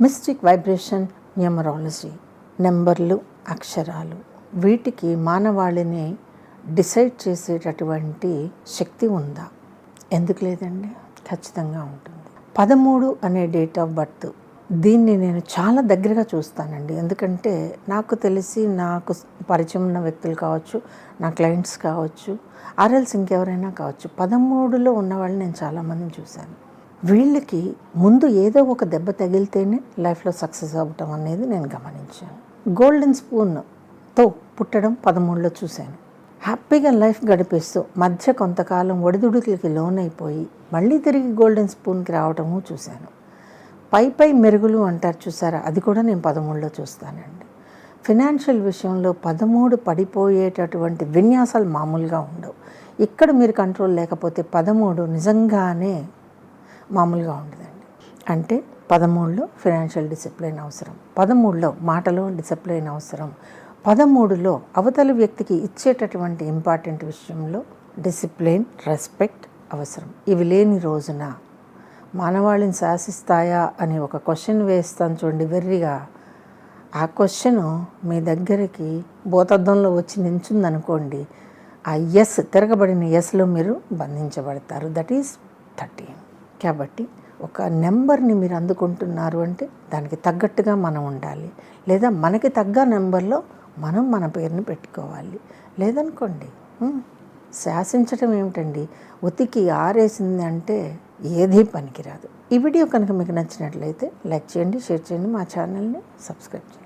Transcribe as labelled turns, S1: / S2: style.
S1: Mystic vibration numerology నెంబర్లు అక్షరాలు. వీటికి మానవాళిని డిసైడ్ చేసేటటువంటి శక్తి ఉందా? ఎందుకు లేదండి? ఖచ్చితంగా ఉంటుంది. పదమూడు అనే డేట్ ఆఫ్ బర్త్. దీన్ని నేను చాలా దగ్గరగా చూస్తానండి. ఎందుకంటే నాకు తెలిసి నాకు పరిచయం ఉన్న వ్యక్తులు కావచ్చు నా క్లయింట్స్ కావచ్చు ఆర్ఎల్స్ ఇంకెవరైనా కావచ్చు పదమూడులో ఉన్న వాళ్ళని నేను చాలామందిని చూశాను. వీళ్ళకి ముందు ఏదో ఒక దెబ్బ తగిలితేనే లైఫ్లో సక్సెస్ అవ్వటం అనేది నేను గమనించాను. గోల్డెన్ స్పూన్తో పుట్టడం పదమూడులో చూశాను. హ్యాపీగా లైఫ్ గడిపేస్తూ మధ్య కొంతకాలం ఒడిదుడుకులకి లోనైపోయి మళ్ళీ తిరిగి గోల్డెన్ స్పూన్కి రావటము చూశాను. పై పై మెరుగులు అంటారు చూసారా? అది కూడా నేను పదమూడులో చూస్తానండి. ఫినాన్షియల్ విషయంలో పదమూడు పడిపోయేటటువంటి విన్యాసాలు మామూలుగా ఉండవు. ఇక్కడ మీరు కంట్రోల్ లేకపోతే పదమూడు నిజంగానే మామూలుగా ఉండదండి. అంటే పదమూడులో ఫినాన్షియల్ డిసిప్లిన్ అవసరం. పదమూడులో మాటలో డిసిప్లిన్ అవసరం. పదమూడులో అవతలి వ్యక్తికి ఇచ్చేటటువంటి ఇంపార్టెంట్ విషయంలో డిసిప్లిన్ రెస్పెక్ట్ అవసరం. ఇవి లేని రోజున మానవాళిని శాసిస్తాయా అని ఒక క్వశ్చన్ వేస్తాను చూడండి వెర్రిగా. ఆ క్వశ్చన్ మీ దగ్గరికి భూతద్దంలో వచ్చి నించుందనుకోండి ఆ ఎస్ తిరగబడిన ఎస్లో మీరు బంధించబడతారు. దట్ ఈస్ థర్టీన్ కాబట్టి ఒక నెంబర్ని మీరు అందుకుంటున్నారు అంటే దానికి తగ్గట్టుగా మనం ఉండాలి. లేదా మనకి తగ్గ నెంబర్లో మనం మన పేరుని పెట్టుకోవాలి. లేదనుకోండి శాసించటం ఏమిటండి? ఉతికి ఆరేసింది అంటే ఏదీ పనికిరాదు. ఈ వీడియో కనుక మీకు నచ్చినట్లయితే లైక్ చేయండి షేర్ చేయండి మా ఛానల్ని సబ్స్క్రైబ్ చేయండి.